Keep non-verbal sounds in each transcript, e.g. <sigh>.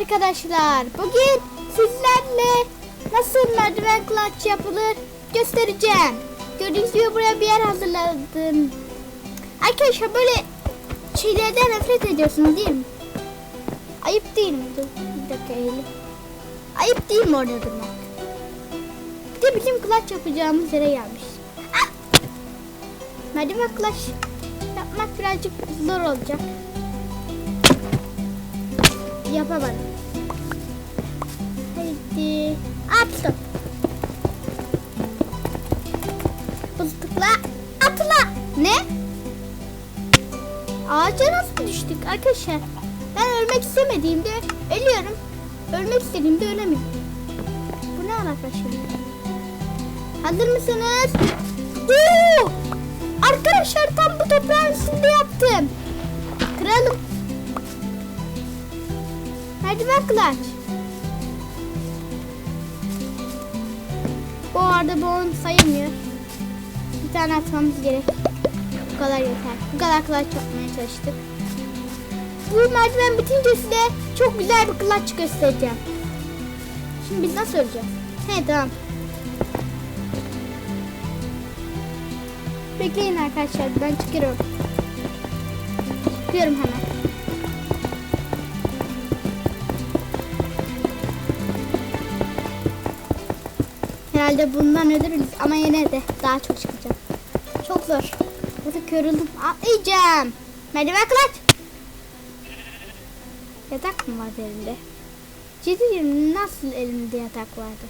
arkadaşlar. Bugün sizlerle nasıl merdiven clutch yapılır göstereceğim. Gördüğünüz gibi buraya bir yer hazırladım. Arkadaşlar böyle şeylerden nefret ediyorsunuz değil mi? Ayıp değil mi? Dur bir dakika eğilim. Ayıp değil mi orada durmak? Bir de bizim clutch yapacağımız yere gelmiş. Ah! Merdiven clutch yapmak birazcık zor olacak. Yapamadım. Haydi. Attım. Bızdıkla atla. Ne? Ağaca nasıl düştük arkadaşlar? Ben ölmek istemediğimde ölüyorum. Ölmek istediğimde ölemiyorum. Bu ne şimdi? Hazır mısınız? Oo! Arkadaşlar tam bu toprağın üstünde yaptım. Kıralım. Merdiven clutch. Bu arada bu onun sayılmıyor. Bir tane atmamız gerek. Bu kadar yeter. Bu kadar clutch yapmaya çalıştık. Bu merdiven bitince size çok güzel bir clutch göstereceğim. Şimdi biz nasıl öleceğiz? He tamam. Bekleyin arkadaşlar ben çıkıyorum. Çıkıyorum hemen. Herhalde bundan ölürüz ama yine de daha çok çıkacak. Çok zor. Artık yoruldum. Atlayacağım. Merdiven kılıç. Yatak mı vardı elimde? Ciddi nasıl elimde yatak vardı?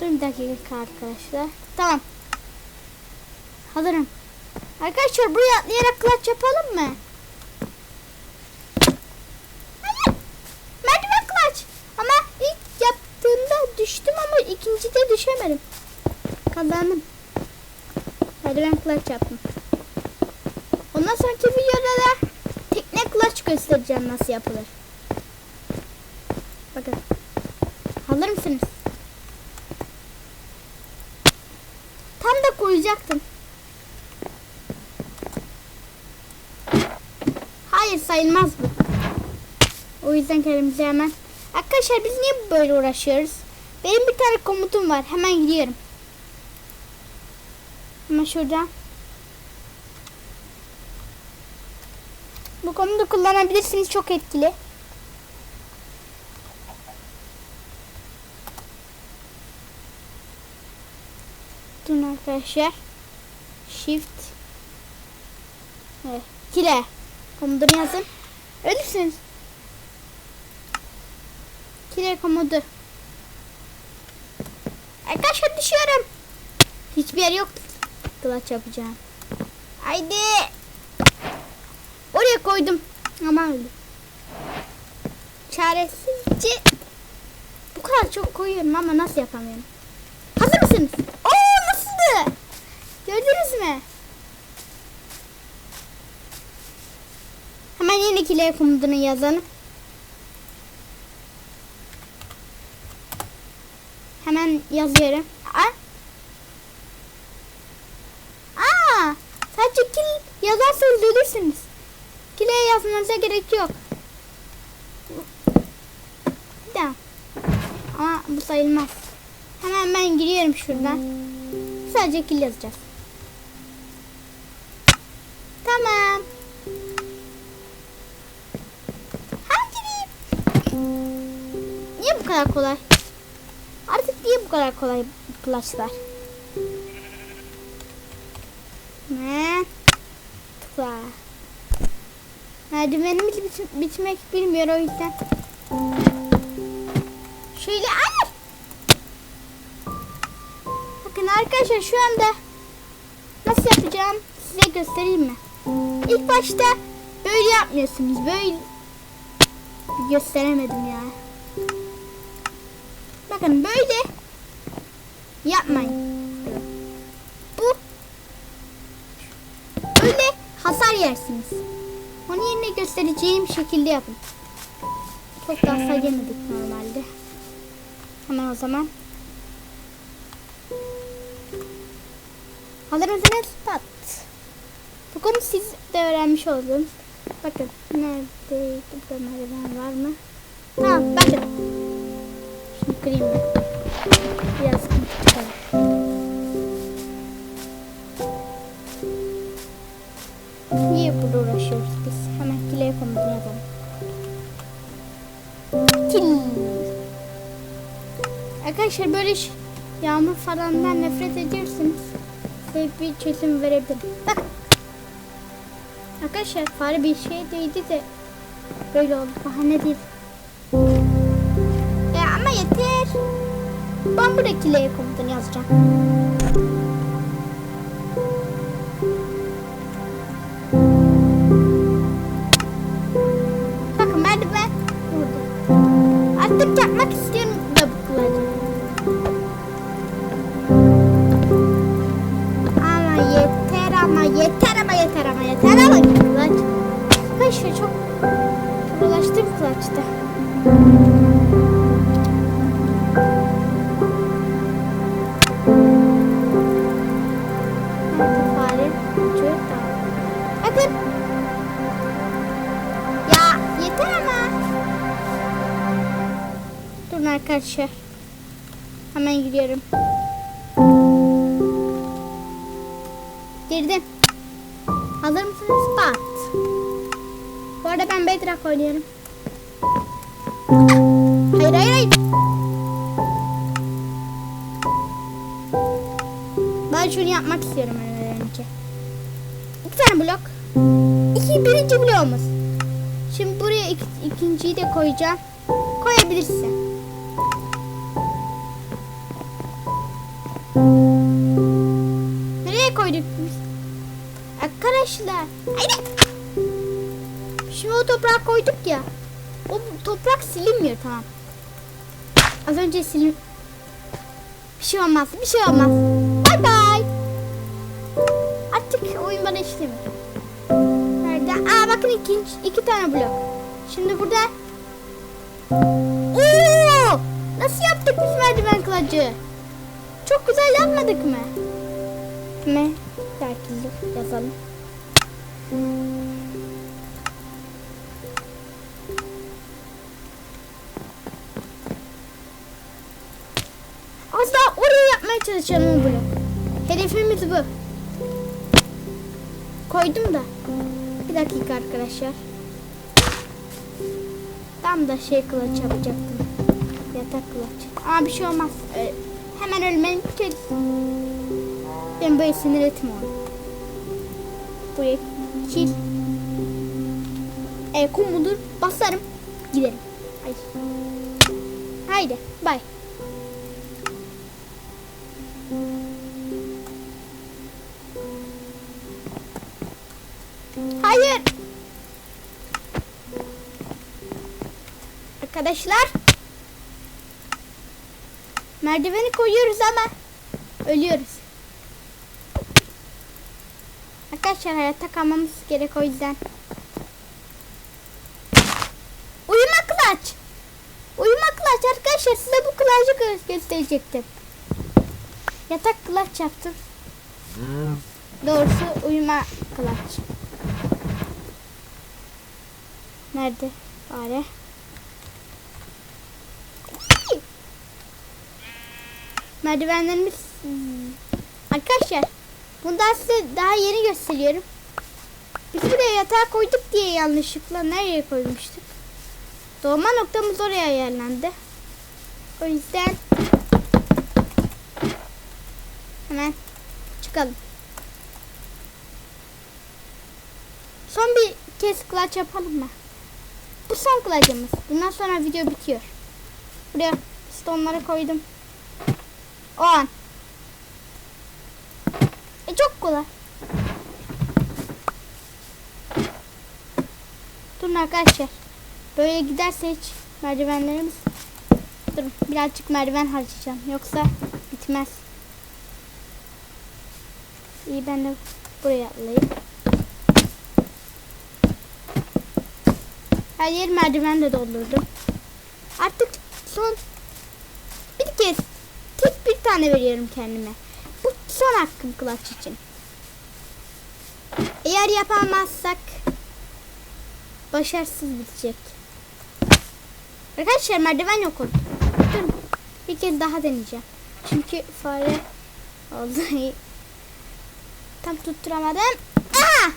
Dur bir dakika arkadaşlar. Tamam. Hazırım. Arkadaşlar buraya atlayarak clutch yapalım mı? Hayır. Merdiven clutch. Ama ilk yaptığımda düştüm ama ikincide düşemedim. Kazandım. Merdiven clutch yaptım. Ondan sonraki videoda da tekne clutch göstereceğim nasıl yapılır. Bakın. Hazır mısınız? Tam da koyacaktım. Hayır sayılmaz bu. O yüzden kendimize hemen. Arkadaşlar biz niye böyle uğraşıyoruz? Benim bir tane komutum var. Hemen gidiyorum. Hemen şuradan. Bu komutu kullanabilirsiniz. Çok etkili. Durun arkadaşlar. Shift. Evet. Kile. Komutunu yazın. Ölürsünüz. Kile komodu. Arkadaşlar düşüyorum. Hiçbir yer yok. Kılıç yapacağım. Haydi. Oraya koydum. Ama öldü. Çaresizce bu kadar çok koyuyorum ama nasıl yapamıyorum. Hazır mısınız? Oo nasıldı? Gördünüz mü? Hemen yeni kile komutunu yazalım. Hemen yazıyorum. Aa. Aa, sadece kil ölürsünüz. Kileye yazmanıza gerek yok. Bir. Ama bu sayılmaz. Hemen ben giriyorum şuradan. Sadece kil yazacağız. Tamam. Hadi. Niye bu kadar kolay? Artık niye bu kadar kolay klaslar? Ne? Tıkla. Merdivenimiz bit- bitmek bilmiyor o yüzden. Şöyle hayır. Bakın arkadaşlar şu anda nasıl yapacağım size göstereyim mi? İlk başta böyle yapmıyorsunuz. Böyle gösteremedim ya. Bakın böyle yapmayın. Hasar yersiniz. Onu yerine göstereceğim şekilde yapın. Çok da hasar yemedik normalde. Hemen o zaman. Hazır mısınız? Pat. Bugün siz de öğrenmiş oldun. Bakın nerede burada merdiven var mı? Tamam bakın. Şunu kırayım ben. Biraz Arkadaşlar böyle ş- yağmur falandan nefret ediyorsanız size bir çözüm verebilirim. Bak. Arkadaşlar fare bir şey değdi de böyle oldu. Bahane değil. Ya ama yeter. Ben buradaki L komutunu yazacağım. Arkadaşlar. Hemen gidiyorum. Girdim. Hazır mısınız? Bat. Bu arada ben Bedrock oynuyorum. Hayır hayır hayır. Ben şunu yapmak istiyorum önce. İki tane blok. İki birinci bloğumuz. Şimdi buraya ik, ikinciyi de koyacağım. Koyabilirsin. Nereye koyduk biz? Arkadaşlar. Haydi. Şimdi o toprağı koyduk ya. O toprak silinmiyor tamam. Az önce silin. Bir şey olmaz. Bir şey olmaz. Bay bay. Artık oyun bana işlemiyor. Nerede? Aa bakın ikinci, iki tane blok. Şimdi burada. Yaptık biz merdiven kılıcı? Çok güzel yapmadık mı? Ne? Belki yazalım. Az daha oraya yapmaya çalışalım blok. Hedefimiz bu. Koydum da. Bir dakika arkadaşlar. Tam da şey kılıç yapacaktım. Yatak kılıç. Ama bir şey olmaz. Ee, hemen ölmenin içeriz. Ben böyle sinir etme onu. Buraya kil. E, kum budur. Basarım. Giderim. Haydi. Haydi. Bay. Hayır. Arkadaşlar. Merdiveni koyuyoruz ama ölüyoruz. Arkadaşlar hayatta kalmamız gerek o yüzden. Uyuma kılaç. Uyuma kılaç arkadaşlar size bu kılacı gö- gösterecektim. Yatak kılaç yaptım. Doğrusu uyuma kılaç. Nerede? Fare. Merdivenlerimiz Hmm. Arkadaşlar bundan size daha yeni gösteriyorum. Biz buraya yatağı koyduk diye yanlışlıkla nereye koymuştuk? Doğma noktamız oraya ayarlandı. O yüzden hemen çıkalım. Son bir kez clutch yapalım mı? Bu son clutch'ımız. Bundan sonra video bitiyor. Buraya stone'ları koydum. O. E çok kolay. Durun arkadaşlar. Böyle giderse hiç merdivenlerimiz... Durun birazcık merdiven harcayacağım. Yoksa bitmez. İyi ben de buraya atlayayım. Her yer merdivenle doldurdum. Artık son bir kez tek bir tane veriyorum kendime. Bu son hakkım kulaç için. Eğer yapamazsak başarısız bitecek. Arkadaşlar merdiven yok oldu. Durun. Bir kez daha deneyeceğim. Çünkü fare oldu. <laughs> Tam tutturamadım. Aha!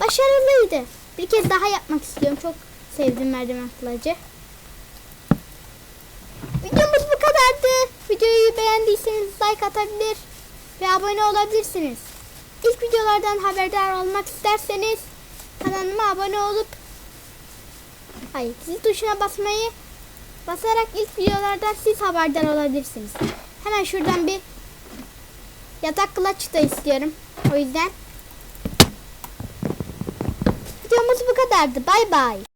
Başarılıydı. Bir kez daha yapmak istiyorum. Çok sevdim merdiven kılacı. Videomuz bu kadardı. Videoyu beğendiyseniz like atabilir ve abone olabilirsiniz. İlk videolardan haberdar olmak isterseniz kanalıma abone olup hayır zil tuşuna basmayı basarak ilk videolardan siz haberdar olabilirsiniz. Hemen şuradan bir yatak kılaç da istiyorum. O yüzden videomuz bu kadardı. Bay bay.